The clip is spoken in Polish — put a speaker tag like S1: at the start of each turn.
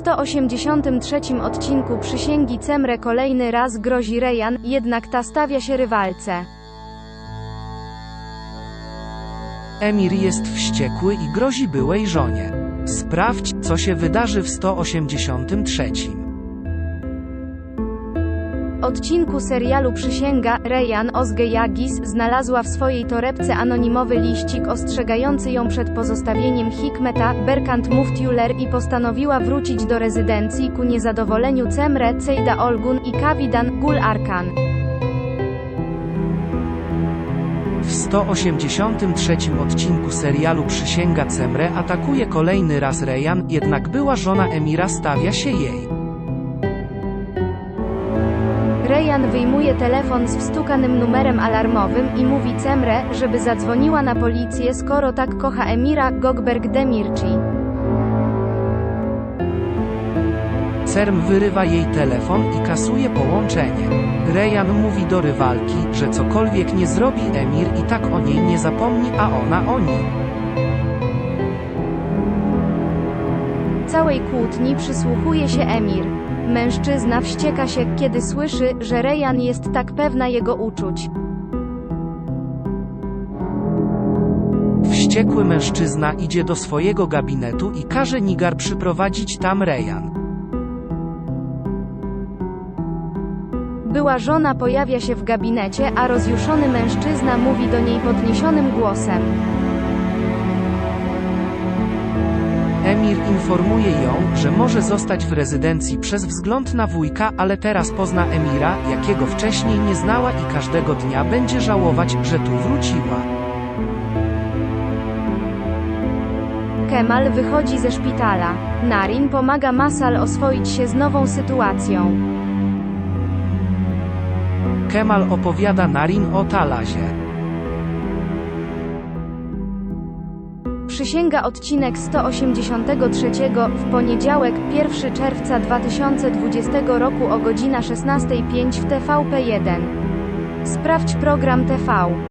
S1: 183 odcinku Przysięgi Cemre kolejny raz grozi Rejan, jednak ta stawia się rywalce.
S2: Emir jest wściekły i grozi byłej żonie. Sprawdź, co się wydarzy w 183.
S1: odcinku serialu Przysięga, Rejan Ozge Jagis znalazła w swojej torebce anonimowy liścik ostrzegający ją przed pozostawieniem Hikmeta, Berkant Muftiuler i postanowiła wrócić do rezydencji ku niezadowoleniu Cemre, Cejda Olgun i Kawidan, Gul Arkan.
S2: W 183 odcinku serialu Przysięga Cemre atakuje kolejny raz Rejan, jednak była żona Emira stawia się jej.
S1: Rejan wyjmuje telefon z wstukanym numerem alarmowym i mówi Cemre, żeby zadzwoniła na policję skoro tak kocha Emira, Gogberg Demirci.
S2: Cerm wyrywa jej telefon i kasuje połączenie. Rejan mówi do rywalki, że cokolwiek nie zrobi Emir i tak o niej nie zapomni, a ona o nim.
S1: Całej kłótni przysłuchuje się Emir. Mężczyzna wścieka się, kiedy słyszy, że Rejan jest tak pewna jego uczuć.
S2: Wściekły mężczyzna idzie do swojego gabinetu i każe Nigar przyprowadzić tam Rejan.
S1: Była żona pojawia się w gabinecie, a rozjuszony mężczyzna mówi do niej podniesionym głosem.
S2: Emir informuje ją, że może zostać w rezydencji przez wzgląd na wujka, ale teraz pozna Emira, jakiego wcześniej nie znała i każdego dnia będzie żałować, że tu wróciła.
S1: Kemal wychodzi ze szpitala. Narin pomaga Masal oswoić się z nową sytuacją.
S2: Kemal opowiada Narin o Talazie.
S1: Przysięga odcinek 183 w poniedziałek 1 czerwca 2020 roku o godzina 16.05 w TVP1. Sprawdź program TV.